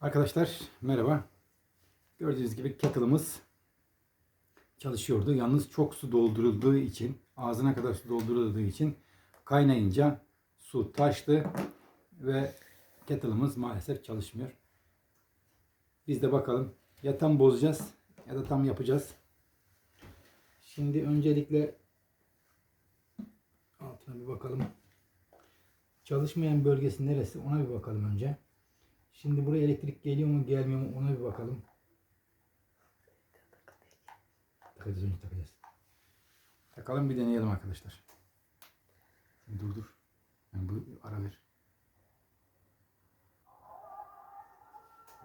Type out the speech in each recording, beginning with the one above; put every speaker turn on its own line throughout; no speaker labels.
Arkadaşlar merhaba. Gördüğünüz gibi kettle'ımız çalışıyordu. Yalnız çok su doldurulduğu için, ağzına kadar su doldurulduğu için kaynayınca su taştı ve kettle'ımız maalesef çalışmıyor. Biz de bakalım ya tam bozacağız ya da tam yapacağız. Şimdi öncelikle altına bir bakalım. Çalışmayan bölgesi neresi ona bir bakalım önce. Şimdi buraya elektrik geliyor mu gelmiyor mu ona bir bakalım. Takacağız önce takacağız. Takalım bir deneyelim arkadaşlar. Dur dur. Yani bu ara ver.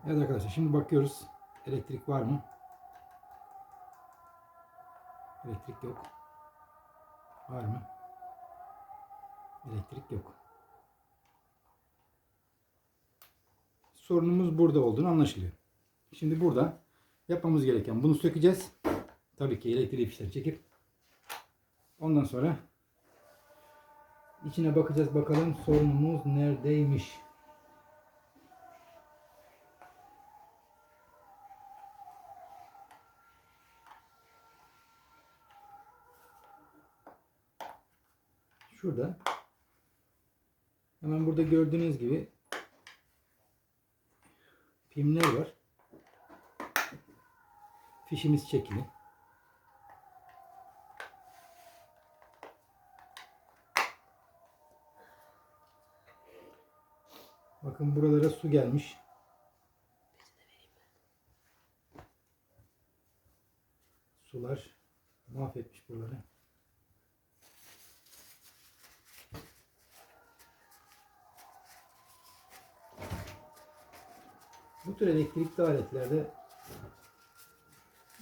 Evet arkadaşlar şimdi bakıyoruz. Elektrik var mı? Elektrik yok. Var mı? Elektrik yok. Sorunumuz burada olduğunu anlaşılıyor. Şimdi burada yapmamız gereken bunu sökeceğiz. Tabii ki elektriği fişten çekip ondan sonra içine bakacağız bakalım sorunumuz neredeymiş. Şurada hemen burada gördüğünüz gibi pimler var. Fişimiz çekili. Bakın buralara su gelmiş. Sular mahvetmiş buraları. Bu tür elektrikli aletlerde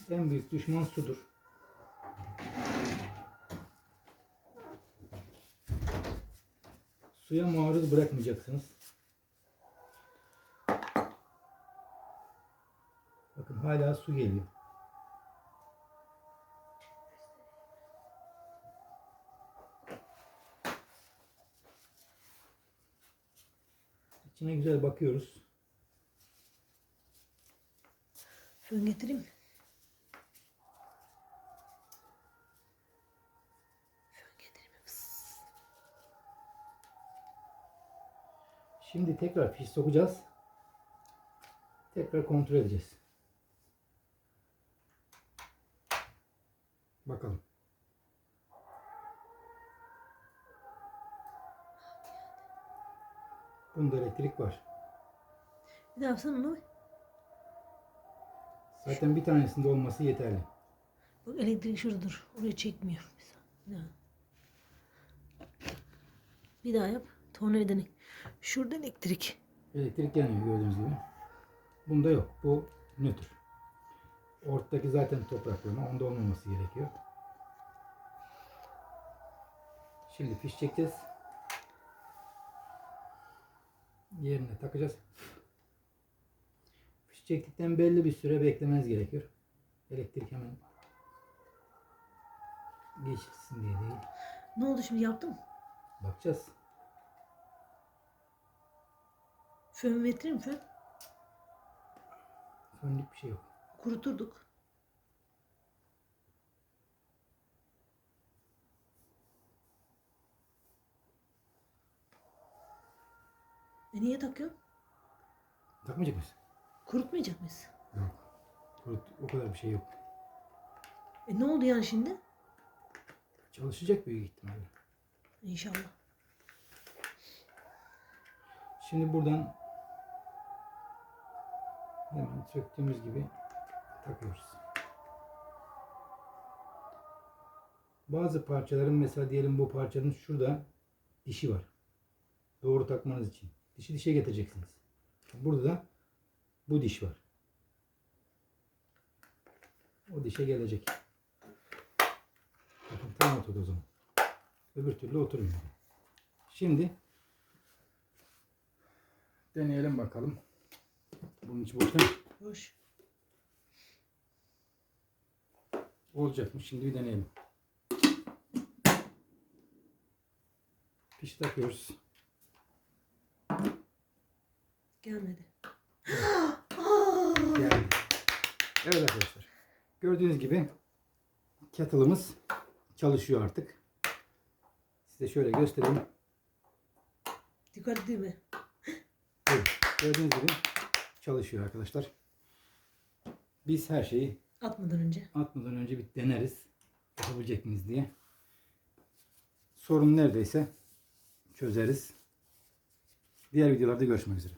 en büyük düşman sudur. Suya maruz bırakmayacaksınız. Bakın hala su geliyor. İçine güzel bakıyoruz.
Fön getireyim mi?
Şimdi tekrar fiş sokacağız. Tekrar kontrol edeceğiz. Bakalım. Bunda elektrik var.
Bir daha yapsana onu.
Zaten bir tanesinde olması yeterli.
Bak elektrik şurada dur. Oraya çekmiyor. Bir daha. Bir daha yap. Tornavidani. Şurada elektrik.
Elektrik yanıyor gördüğünüz gibi. Bunda yok. Bu nötr. Ortadaki zaten topraklama. Onda olmaması gerekiyor. Şimdi fiş çekeceğiz. Yerine takacağız. Çektikten belli bir süre beklemeniz gerekiyor. Elektrik hemen geçsin diye değil.
Ne oldu şimdi yaptım?
Bakacağız.
Fön getireyim mi fön?
Fönlük bir şey yok.
Kuruturduk. E niye takıyorsun?
Takmayacak mısın?
Kurutmayacak mıyız?
Yok. Kurut, o kadar bir şey yok.
E ne oldu yani şimdi?
Çalışacak büyük ihtimalle.
İnşallah.
Şimdi buradan hemen söktüğümüz gibi takıyoruz. Bazı parçaların mesela diyelim bu parçanın şurada dişi var. Doğru takmanız için. Dişi dişe getireceksiniz. Burada da bu diş var. O dişe gelecek. Bakın tam oturdu o zaman. Öbür türlü oturmuyor. Şimdi Deneyelim bakalım. Bunun içi boş değil mi?
Hoş.
Olacakmış. Şimdi bir deneyelim. Fiş takıyoruz.
Gelmedi.
Evet arkadaşlar. Gördüğünüz gibi kettle'ımız çalışıyor artık. Size şöyle göstereyim.
Dikkat değil mi?
Evet, gördüğünüz gibi çalışıyor arkadaşlar. Biz her şeyi
Atmadan önce.
atmadan önce bir deneriz. Yapabilecek miyiz diye. Sorun neredeyse çözeriz. Diğer videolarda görüşmek üzere.